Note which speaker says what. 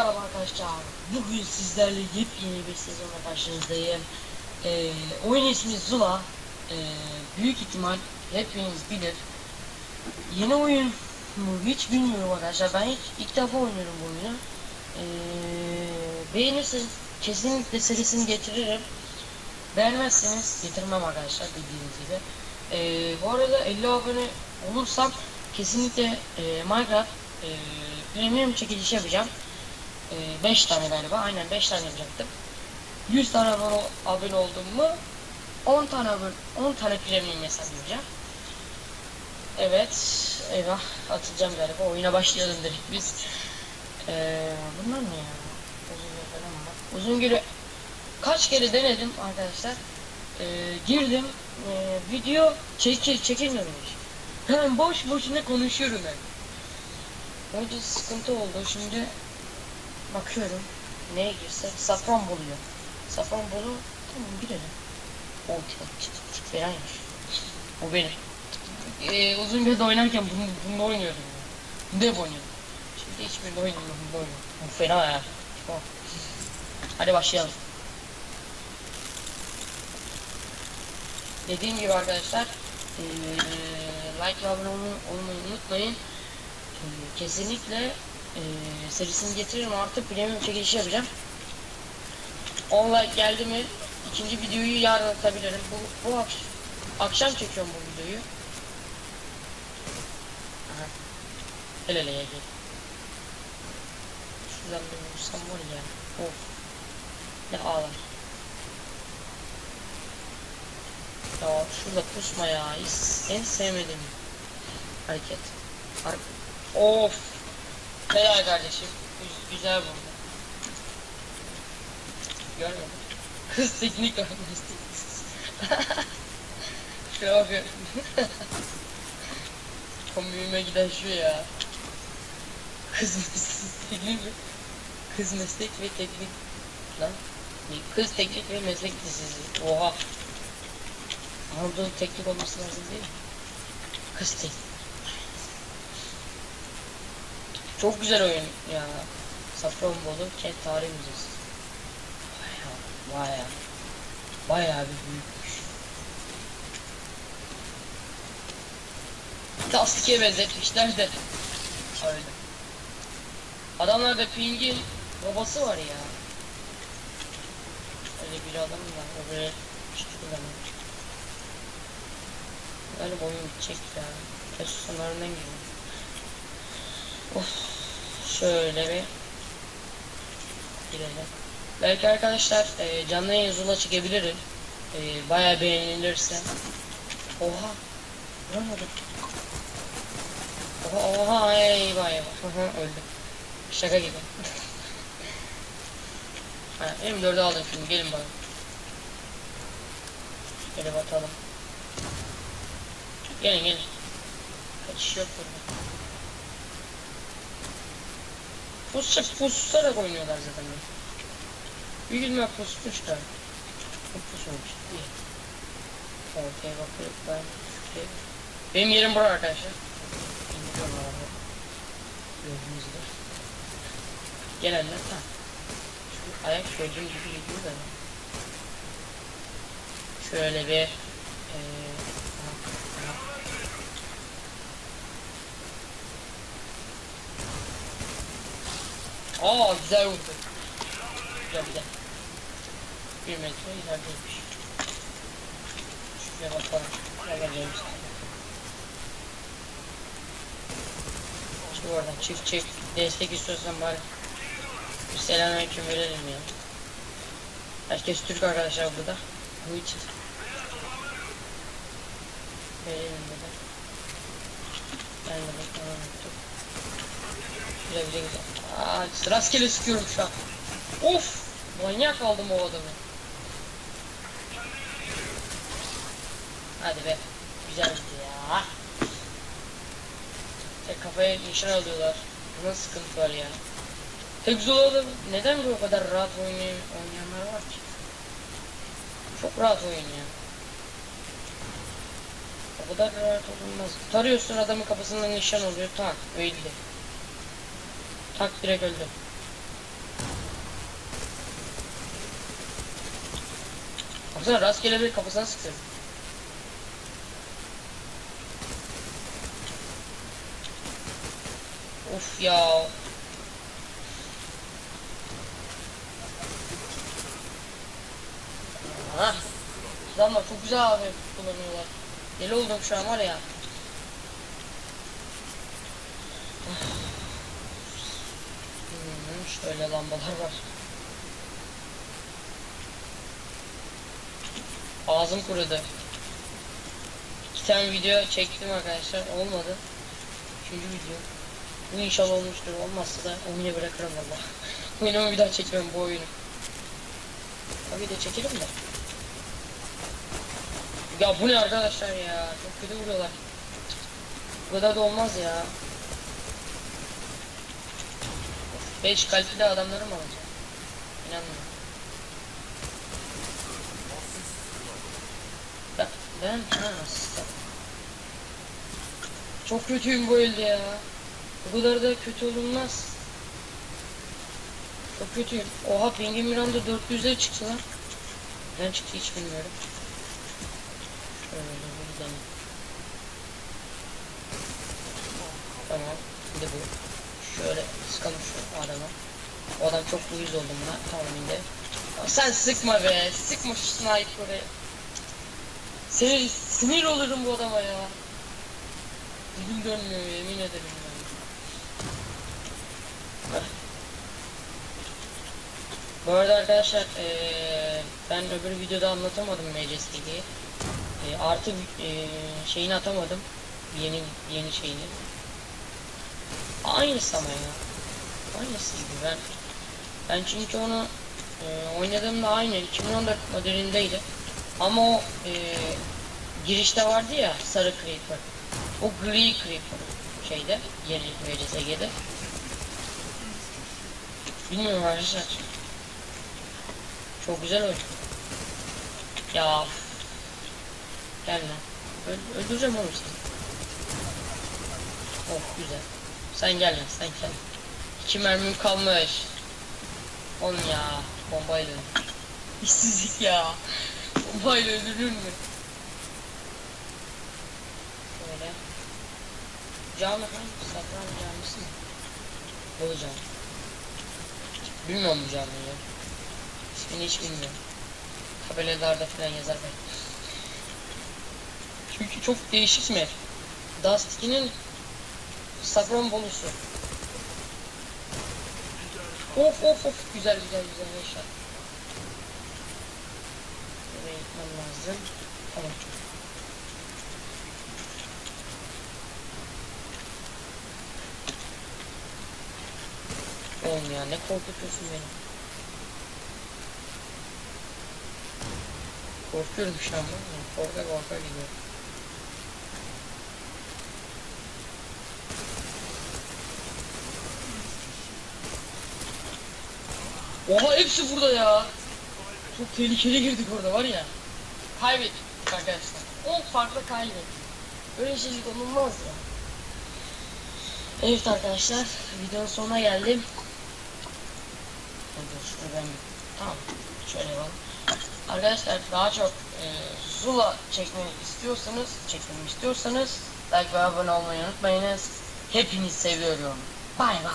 Speaker 1: Merhaba arkadaşlar. Bugün sizlerle yepyeni bir sezonla karşınızdayım. Ee, oyun ismi Zula. Ee, büyük ihtimal hepiniz bilir. Yeni oyun mu hiç bilmiyorum arkadaşlar. Ben hiç ilk defa oynuyorum bu oyunu. Ee, beğenirseniz kesinlikle serisini getiririm. Beğenmezseniz getirmem arkadaşlar bildiğiniz gibi. Ee, bu arada 50 abone olursam kesinlikle e, Minecraft e, premium çekilişi yapacağım. 5 tane galiba. Aynen 5 tane yapacaktım. 100 tane abone, abone oldum mu 10 tane abone, 10 tane premium hesaplayacağım. Evet. Eyvah. Atılacağım galiba. Oyuna başlayalım dedik biz. Ee, bunlar ne ya? Uzun gül falan var. Uzun gülü kaç kere denedim arkadaşlar. Ee, girdim. Ee, video çekil çekilmemiş. Hemen boş boşuna konuşuyorum ben. Önce sıkıntı oldu. Şimdi bakıyorum. Neye girsek? Safran buluyor. Safran bulu. Tamam girelim. O çok fenaymış. Bu benim. Ee, uzun gölde oynarken bunu, bunu oynuyordum. Bunda hep oynuyordum. Şimdi hiçbirinde oynamıyorum. Bunda oynuyorum. Bu fena ya. Hadi başlayalım. Dediğim gibi arkadaşlar ee, like ve abone olmayı unutmayın. Ee, kesinlikle ee, serisini getiririm artık premium çekilişi yapacağım. 10 like geldi mi ikinci videoyu yarın atabilirim. Bu, bu akş- akşam çekiyorum bu videoyu. Aha. El ele gel. Şuradan bir vursam var ya. Of. Ne ağlar. Ya şurada pusma ya. En sevmediğim hareket. Har of. Helal kardeşim. Güz- güzel vurdu. Görmedim. Kız teknik öğrenmesi. Şuraya bakıyorum. Komiğime giden şu ya. Kız meslek? Kız meslek ve teknik. Lan. Kız teknik ve meslek lisesi. Oha. Anadolu teknik olması lazım değil mi? Kız teknik. Çok güzel oyun ya. Safranbolu Kent Tarih Müzesi. Baya baya baya bir büyükmüş. Tasdik'e benzetmişler de. Öyle. Adamlarda pingin babası var ya. Öyle bir adam var. O böyle adam. Galiba oyun bitecek ya. Test sınavlarından giriyor. Of. Şöyle bir girelim. Belki arkadaşlar e, canlı yayın Zula çekebilirim. E, bayağı beğenilirse. Oha. Vuramadım. Oha oha. Hı hı öldüm. Şaka gibi. ha, benim dördü aldım şimdi gelin bana. Şöyle bakalım. Gelin gelin. Kaçış yok burada. Pusacak pusarak oynuyorlar zaten. Büyük ihtimal pusmuşlar. Çok pusmamış. İyi. Ortaya bakıyorum ben. Benim yerim bura arkadaşlar. İndiriyorum arabayı. Gördüğünüz gibi. Gelenler ha. Şu ayak gördüğüm gibi gidiyor da. Şöyle bir Aa güzel vurdu. Güzel güzel. Bir metre ilerideymiş. Şuraya bakalım. Şuraya geleceğimiz. Çık oradan çık çık. Destek istiyorsan bari. Bir selamünaleyküm verelim ya. Herkes Türk arkadaşlar burada. Bu için. Verelim dedi. Ben de bakalım. Güzel güzel güzel. Aa, rastgele sıkıyorum şu an. Of! Manyak aldım o adamı. Hadi be. Güzeldi ya. Tek kafaya nişan alıyorlar. Buna sıkıntı var ya. Tek Zula'da neden bu kadar rahat oynayan, oynayanlar var ki? Çok rahat ya. O kadar rahat olmaz. Tarıyorsun adamın kafasından nişan oluyor. Tak öldü. Tak direkt öldü. Baksana rastgele bir kafasına sıksın. Of ya. Ah. Adamlar çok güzel abi kullanıyorlar. Deli oldum şu an var ya. Şöyle lambalar var. Ağzım kurudu. İki tane video çektim arkadaşlar. Olmadı. Üçüncü video. Bu inşallah olmuştur. Olmazsa da oyunu bırakırım valla. Oyunumu bir daha çekmem bu oyunu. Tabii de çekelim de. Ya bu ne arkadaşlar ya? Çok kötü vuruyorlar. Bu kadar da olmaz ya. 5 kalpli de adamları mı alacağım? İnanmıyorum. Ben, ben asistan. Çok kötüyüm bu elde ya. Bu kadar da kötü olunmaz. Çok kötüyüm. Oha pingim bir anda 400'e çıktı lan. Neden çıktı hiç bilmiyorum. Şöyle buradan. Tamam. Bir de bu. Şöyle sıkalım şu adama. O adam çok uyuz oldu buna. Ya Sen sıkma be. Sıkma şu sniper'ı. Seni sinir olurum bu adama ya. Dilim dönmüyor yemin ederim ya. Bu arada arkadaşlar eee, ben öbür videoda anlatamadım MCS'yi. E, artı eee, şeyini atamadım. Yeni yeni şeyini. Aynısı ama ya. Aynısıydı ben. Ben çünkü onu eee oynadığımda aynı 2014 modelindeydi. Ama o eee, girişte vardı ya sarı creeper. O gri creeper şeyde yeni VCSG'de. Bilmiyorum arkadaşlar. Çok güzel oyun. Ya. Gel lan. Öl öldüreceğim oğlum seni. Oh güzel. Sen gel lan sen gel. İki mermim kalmış. Oğlum ya. Bombayla. İşsizlik ya. Bombayla öldürür mü? Şöyle. Cami hangi? Satran? Bolu cami. Bilmiyorum bu ya. İsmini hiç bilmiyorum. Tabelalarda falan yazar belki. Çünkü çok değişik mi? Dust 2'nin Sakron bolusu. Of of of güzel güzel güzel yaşa. Buraya gitmem lazım. Tamam. Oğlum ya ne korkutuyorsun beni. Korkuyorum şu an. Korka korka gidiyorum. Oha hepsi burada ya. Çok tehlikeli girdik orada var ya. Kaybettik arkadaşlar. 10 farklı kaybettik. Böyle şeylik olunmaz ya. Evet arkadaşlar videonun sonuna geldim. Dur ben tamam şöyle bak. Arkadaşlar daha çok e, Zula çekmemi istiyorsanız çekmemi istiyorsanız like ve abone olmayı unutmayınız. Hepinizi seviyorum. Bay bay.